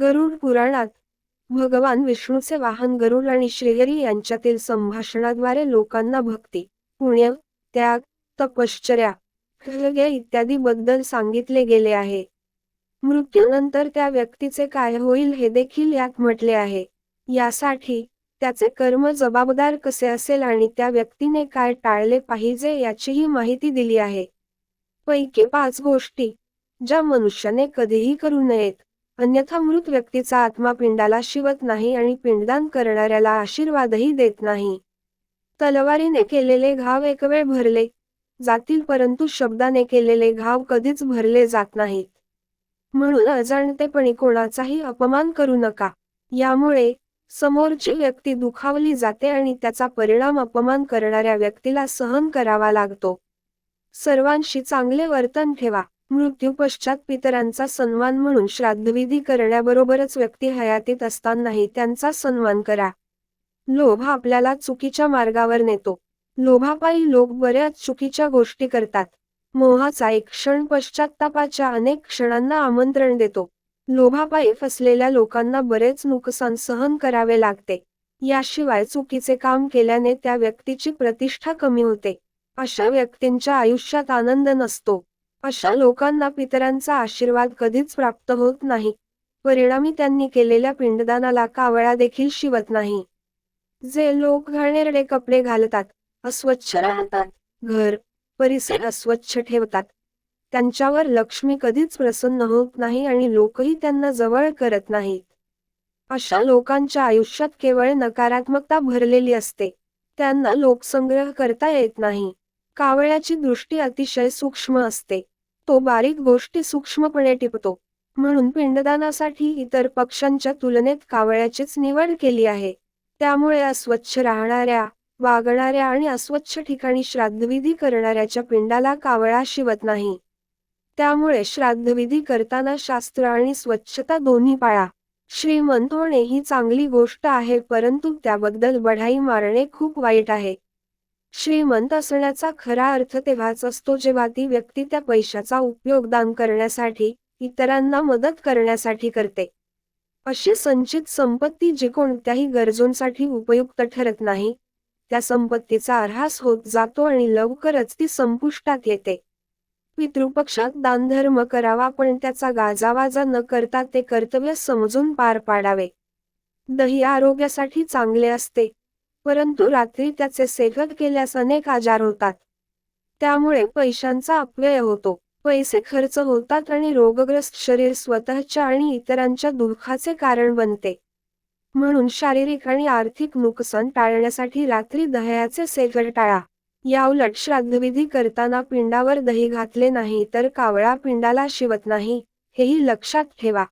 गरुड पुराणात भगवान विष्णूचे वाहन गरुड आणि श्रेयरी यांच्यातील संभाषणाद्वारे लोकांना भक्ती पुण्य त्याग तपश्चर्या इत्यादी बद्दल सांगितले गेले आहे. मृत्यूनंतर त्या व्यक्तीचे काय होईल हे देखील यात म्हटले आहे. यासाठी त्याचे कर्म जबाबदार कसे असेल आणि त्या व्यक्तीने काय टाळले पाहिजे याचीही माहिती दिली आहे. पैकी पाच गोष्टी ज्या मनुष्याने कधीही करू नयेत. अन्यथा मृत व्यक्तीचा आत्मा पिंडाला शिवत नाही आणि पिंडदान करणाऱ्याला आशीर्वादही देत नाही. तलवारीने केलेले घाव एक वेळ भरले जातील परंतु शब्दाने केलेले घाव कधीच भरले जात नाहीत. म्हणून अजाणतेपणी कोणाचाही अपमान करू नका. यामुळे समोरची व्यक्ती दुखावली जाते आणि त्याचा परिणाम अपमान करणाऱ्या व्यक्तीला सहन करावा लागतो. सर्वांशी चांगले वर्तन ठेवा. मृत्यू पश्चात पितरांचा सन्मान म्हणून श्राद्धविधी करण्याबरोबरच व्यक्ती हयातीत असतानाही त्यांचा सन्मान करा. लोभ आपल्याला चुकीच्या मार्गावर नेतो. लोभापायी लोक बऱ्याच चुकीच्या गोष्टी करतात. मोहाचा एक क्षण पश्चातापाच्या अनेक क्षणांना आमंत्रण देतो. लोभापायी फसलेल्या लोकांना बरेच नुकसान सहन करावे लागते. याशिवाय चुकीचे काम केल्याने त्या व्यक्तीची प्रतिष्ठा कमी होते. अशा व्यक्तींच्या आयुष्यात आनंद नसतो. अशा लोकांना पितरांचा आशीर्वाद कधीच प्राप्त होत नाही. परिणामी त्यांनी केलेल्या पिंडदानाला कावळा देखील शिवत नाही. जे लोक घाणेरडे कपडे घालतात अस्वच्छ राहतात. घर परिसर अस्वच्छ ठेवतात. त्यांच्यावर लक्ष्मी कधीच प्रसन्न होत नाही आणि लोकही त्यांना जवळ करत नाहीत. अशा लोकांच्या आयुष्यात केवळ नकारात्मकता भरलेली असते. त्यांना लोकसंग्रह करता येत नाही. कावळ्याची दृष्टी अतिशय सूक्ष्म असते. तो बारीक गोष्टी सूक्ष्मपणे टिपतो. म्हणून पिंडदानासाठी इतर पक्ष्यांच्या तुलनेत कावळ्याचीच निवड केली आहे. त्यामुळे अस्वच्छ राहणाऱ्या वागणाऱ्या आणि अस्वच्छ ठिकाणी श्राद्धविधी करणाऱ्याच्या पिंडाला कावळा शिवत नाही. त्यामुळे श्राद्धविधी करताना शास्त्र आणि स्वच्छता दोन्ही पाळा. श्रीमंत होणे ही चांगली गोष्ट आहे परंतु त्याबद्दल बढाई मारणे खूप वाईट आहे. श्रीमंत असण्याचा खरा अर्थ तेव्हाच असतो जेव्हा ती व्यक्ती त्या पैशाचा उपयोग दान करण्यासाठी इतरांना मदत करण्यासाठी करते. अशी संचित संपत्ती जी कोणत्याही गरजूंसाठी उपयुक्त ठरत नाही त्या संपत्तीचा अर्हास होत जातो आणि लवकरच ती संपुष्टात येते. पितृपक्षात दानधर्म करावा पण त्याचा गाजावाजा न करता ते कर्तव्य समजून पार पाडावे. दही आरोग्यासाठी चांगले असते. परंतु रात्री त्याचे सेवन केल्यास अनेक आजार होतात. त्यामुळे पैशांचा अपव्यय होतो. पैसे खर्च होतात आणि रोगग्रस्त शरीर स्वतःच्या आणि इतरांच्या दुःखाचे कारण बनते. म्हणून शारीरिक आणि आर्थिक नुकसान टाळण्यासाठी रात्री दह्याचे सेवन टाळा. याउलट श्राद्धविधी करताना पिंडावर दही घातले नाही तर कावळा पिंडाला शिवत नाही हेही लक्षात ठेवा.